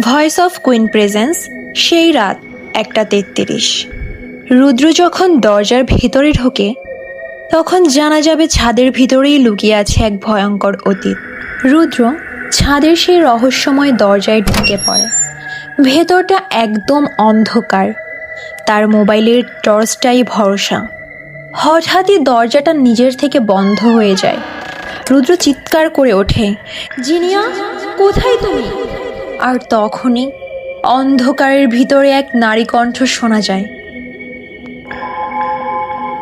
Voice of queen presence, সেই রাত, একটা তেত্রিশ। রুদ্র যখন দরজার ভেতরে ঢোকে, তখন জানা যাবে ছাদের ভিতরেই লুকিয়ে আছে এক ভয়ঙ্কর অতীত। রুদ্র ছাদের সেই রহস্যময় দরজায় ঢুকে পড়ে। ভেতরটা একদম অন্ধকার। তার মোবাইলের টর্চটাই ভরসা। হঠাৎই দরজাটা নিজের থেকে বন্ধ হয়ে যায়। রুদ্র চিৎকার করে ওঠে। জিনিয়া কোথায় তুমি? আর তখনই অন্ধকারের ভিতরে এক নারী কণ্ঠ শোনা যায়।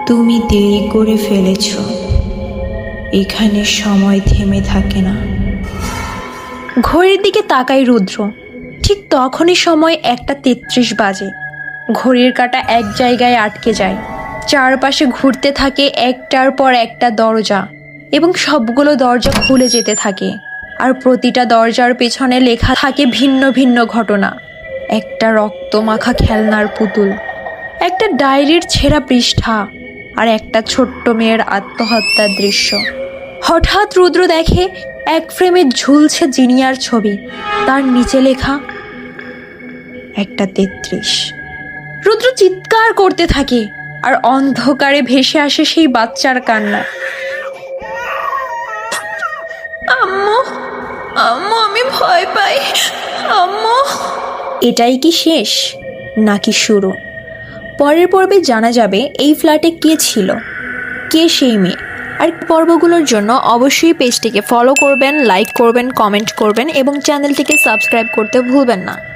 তুমি দেরি করে ফেলেছ। এখানে সময় থেমে থাকে না। ঘড়ির দিকে তাকাই রুদ্র। ঠিক তখনই সময় একটা তেত্রিশ বাজে। ঘড়ির কাটা এক জায়গায় আটকে যায়। চারপাশে ঘুরতে থাকে একটার পর একটা দরজা। এবং সবগুলো দরজা খুলে যেতে থাকে। আর প্রতিটা দরজার পেছনে লেখা থাকে ভিন্ন ভিন্ন ঘটনা। একটা রক্তমাখা খেলনার পুতুল, একটা ডায়েরির ছেঁড়া পৃষ্ঠা, আর একটা ছোট্ট মেয়ের আত্মহত্যার দৃশ্য। হঠাৎ রুদ্র দেখে এক ফ্রেমে ঝুলছে জিনিয়ার ছবি। তার নিচে লেখা, একটা তেত্রিশ। রুদ্র চিৎকার করতে থাকে, আর অন্ধকারে ভেসে আসে সেই বাচ্চার কান্না। আম্মু? আম্মু, আমি ভয় পাই। আম্মু? এটাই কি শেষ? নাকি শুরু? পরের পর্বে জানা যাবে এই ফ্ল্যাটে কে ছিল। কে সেই মেয়ে? আর পর্বগুলোর জন্য অবশ্যই পেজটিকে ফলো করবেন লাইক করবেন কমেন্ট করবেন এবং চ্যানেলটিকে সাবস্ক্রাইব করতে ভুলবেন না।